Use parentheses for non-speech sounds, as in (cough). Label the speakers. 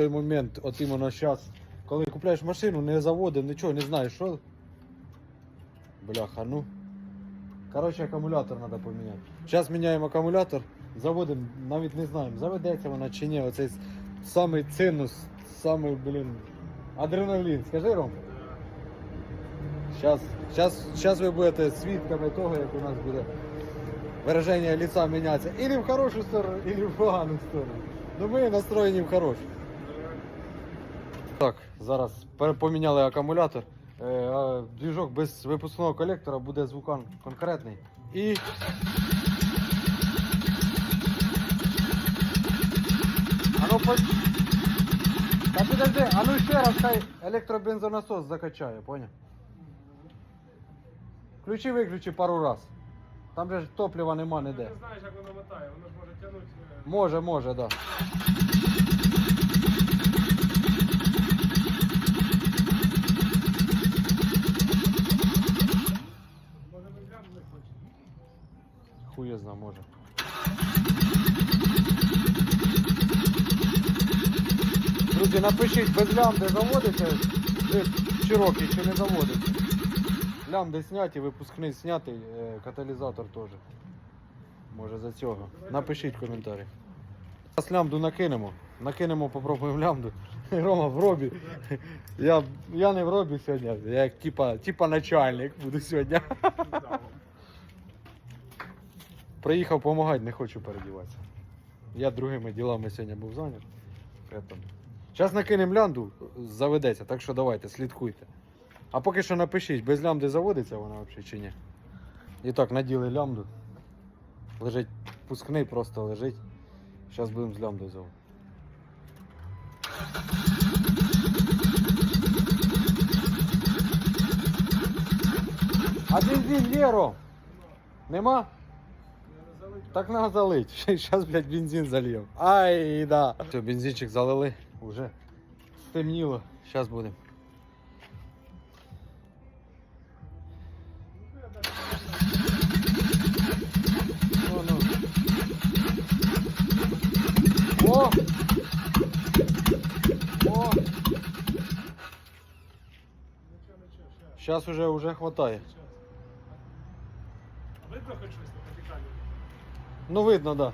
Speaker 1: той момент, от іменно зараз, коли купляєш машину, не заводив, нічого, не знаєш, що. Бляха, ну. Коротше, акумулятор треба поміняти. Зараз міняємо акумулятор, заводимо, навіть не знаємо, заведеться вона чи ні. Оцей самий цинус, самий, блін, адреналін. Скажи, Ром. Зараз, зараз, зараз ви будете свідками того, як у нас буде вираження лица мінятися. Ілі в хорошу сторону, ілі в погану сторону. Ну ми настроєні в хорошу. Так, зараз поміняли акумулятор. Е, двіжок без випускного колектора буде звукан конкретний. І. А ну по... Та підожди, а ну ще раз хай електробензонасос закачає, поняв? Включи, виключи пару раз. Там же ж топлива нема
Speaker 2: Ти не знаєш, як воно мотає, воно ж може тягнути. е,
Speaker 1: Може, може, да.
Speaker 2: Може ми глянемо не хоче.
Speaker 1: Хує зна, може. Друзі, напишіть, без лямди заводите Чирокі чи не заводите. Лямди зняті, випускний знятий, е, каталізатор теж. Може за цього. Напишіть коментарі. Зараз лямду накинемо. Накинемо, попробуємо лямду. (laughs) Рома в робі. Я, я не в робі сьогодні, я типа начальник буду сьогодні. (laughs) Приїхав допомагати, не хочу передіватися. Я другими ділами сьогодні був зайнят. Зараз накинемо лянду, заведеться, так що давайте, слідкуйте. А поки що напишіть, без лямди заводиться вона взагалі чи ні. І так, наділи лямду. Лежить пускний, просто лежить. Зараз будемо з лямдою заводити. А бензин є, Нема? Так надо залить. (laughs) Сейчас, блядь, бензин зальем. Ай, да. Все, бензинчик залили. Уже стемніло. Сейчас будем. Ну. О! О! Сейчас уже, уже хватает.
Speaker 2: Видно хоч щось на капіталі?
Speaker 1: Ну видно, да.